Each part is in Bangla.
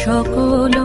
সকল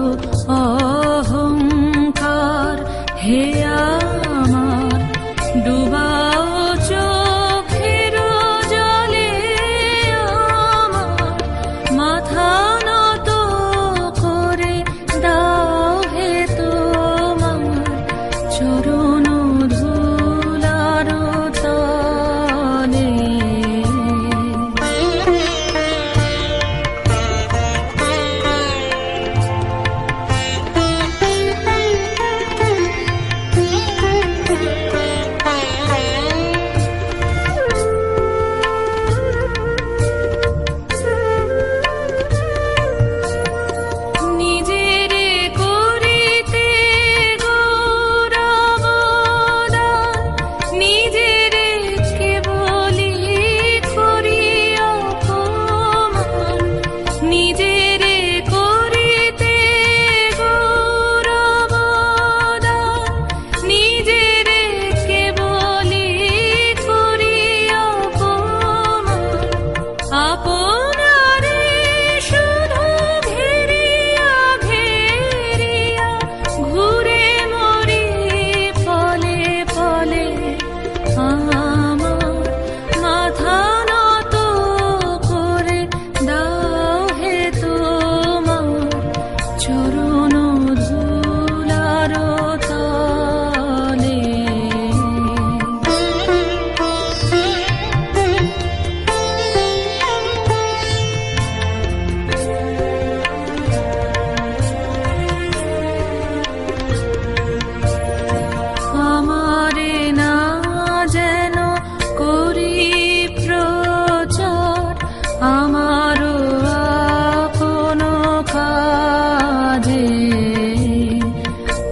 যাবে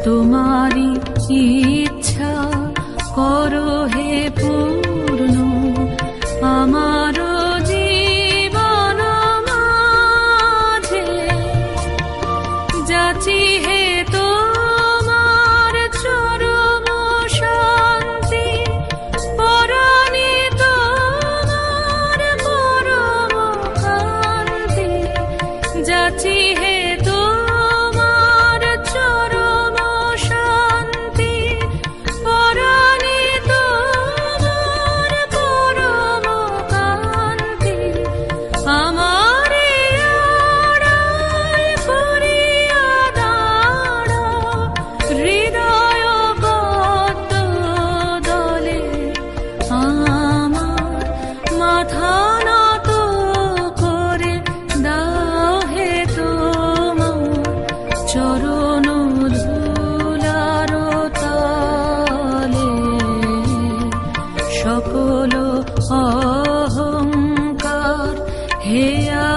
তোমারি ইচ্ছা করো হে পূর্ণ আমার জীবন মাঝে। যাচি হে তোমার চরম শান্তি, পরাণী তোমার পরম কান্তি যাচি হে 一样。